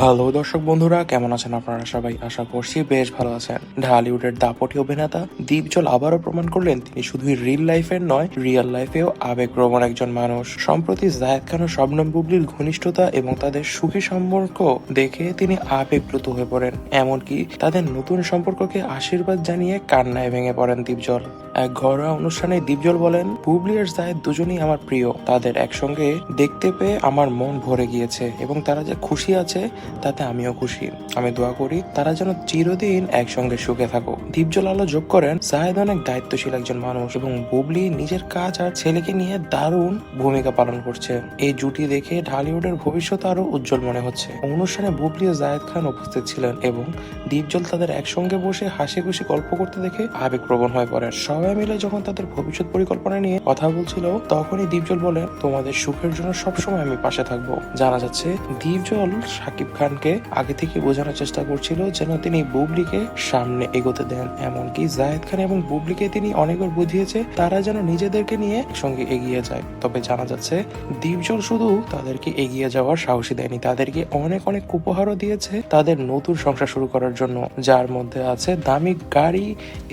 Hello দর্শক বন্ধুরা, কেমন আছেন আপনারা সবাই? আশা করছি বেশ ভালো আছেন। ঢালিউডের দাপটি অভিনেতা দীপজল আবারও প্রমাণ করলেন, তিনি শুধুই রিল লাইফের নয় রিয়েল লাইফেও আবেগপ্রবণ একজন মানুষ। সম্প্রতি জায়েদ খান ও শবনম বুবলির ঘনিষ্ঠতা এবং তাদের সুখী সম্পর্ক দেখে তিনি আবেগপ্লুত হয়ে পড়েন। এমনকি তাদের নতুন সম্পর্ককে আশীর্বাদ জানিয়ে কান্নায় ভেঙে পড়েন দীপজল। এক ঘরোয়া অনুষ্ঠানে দীপজল বলেন, বুবলি আর জায়েদ দুজনেই আমার প্রিয়। তাদের একসঙ্গে দেখতে পেয়ে আমার মন ভরে গিয়েছে এবং তারা যে খুশি আছে তাতে আমিও খুশি। আমি দোয়া করি তারা যেন চিরদিন একসঙ্গে সুখে থাকো দীপজল আলো যোগ করেন জাহেদ অনেক দায়িত্বশীল একজন মানুষ এবং বুবলি নিজের কাজ আর ছেলেকে নিয়ে দারুণ ভূমিকা পালন করছে। এই জুটি দেখে ঢালিউডের ভবিষ্যৎ আরও উজ্জ্বল মনে হচ্ছে। অনুষ্ঠানে বুবলি ও জায়েদ খান উপস্থিত ছিলেন এবং দীপজল তাদের একসঙ্গে বসে হাসি খুশি গল্প করতে দেখে আবেগপ্রবণ হয়ে পড়েন। সবাই মিলে যখন তাদের ভবিষ্যৎ পরিকল্পনা নিয়ে কথা বলছিল, তখনই দীপজল বলেন, তোমাদের সুখের জন্য সবসময় আমি পাশে থাকব। জানা যাচ্ছে, দীপজল সাকিব খানকে আগে থেকে বোঝানোর চেষ্টা করছিল যেন তিনি বুবলিকে সামনে এগোতে দেন। এমনকি জায়েদ খান এবং বুবলিকে তিনি অনেকবার বুঝিয়েছে, তারা যেন নিজেদেরকে নিয়ে একসঙ্গে এগিয়ে যায়। তবে জানা যাচ্ছে দীপজল শুধু তাদেরকে এগিয়ে যাওয়ার সাহসী দেয়নি। তাদেরকে অনেক অনেক উপহারও দিয়েছে তাদের নতুন সংসার শুরু করার জন্য। যার মধ্যে আছে দামি গাড়ি,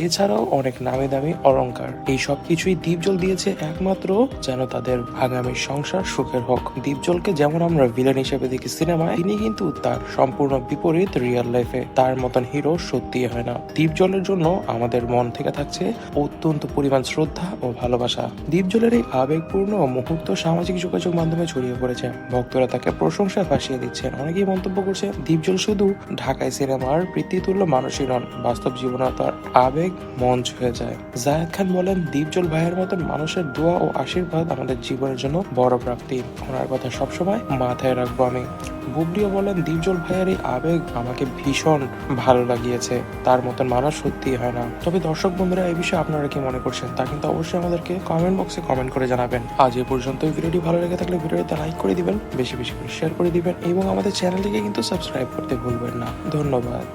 এছাড়াও অনেক নামি দামি অলংকার। এই সব কিছুই দীপজল দিয়েছে একমাত্র যেন তাদের আগামী সংসার সুখের হোক। দীপজলকে যেমন আমরা ভিলেন হিসেবে দেখি সিনেমায়, তিনি কিন্তু তার সম্পূর্ণ বিপরীত রিয়েল লাইফে তার মতন হিরো সত্যি হয় না। দীপজলের জন্য আমাদের মন থেকে থাকছে অত্যন্ত পরিমাণ শ্রদ্ধা ও ভালোবাসা। দীপজলের এই আবেগপূর্ণ মুহূর্ত সামাজিক যোগাযোগ মাধ্যমে ছড়িয়ে পড়েছে। ভক্তরা তাকে প্রশংসায় ভাসিয়ে দিচ্ছেন। অনেকেই মন্তব্য করছে দীপজল শুধু ঢাকায় সিনেমার প্রীতিতুল্য মানুষই নন, বাস্তব জীবনে তার আবেগ মন ছুঁয়ে যায়। জায়েদ খান বলেন দীপজল ভাইয়ের মতন মানুষের দোয়া ও আশীর্বাদ আমাদের জীবনের জন্য বড় প্রাপ্তি। ওনার কথা সবসময় মাথায় রাখব আমি। বুবলিও বলেন, দীপজল ভাইয়ের এই আবেগ আমাকে ভীষণ ভালো লাগিয়েছে। তার মতন মানা সত্যি হয় না। তবে দর্শক বন্ধুরা, এই বিষয়ে আপনারা কি মনে করছেন? তা কিন্তু অবশ্যই আমাদেরকে কমেন্ট বক্সে কমেন্ট করে জানাবেন। আজ এ পর্যন্ত ভিডিওটি ভালো লেগে থাকলে ভিডিওতে লাইক করে দিবেন, বেশি বেশি করে শেয়ার করে দিবেন এবং আমাদের চ্যানেলটিকে কিন্তু সাবস্ক্রাইব করতে ভুলবেন না। ধন্যবাদ।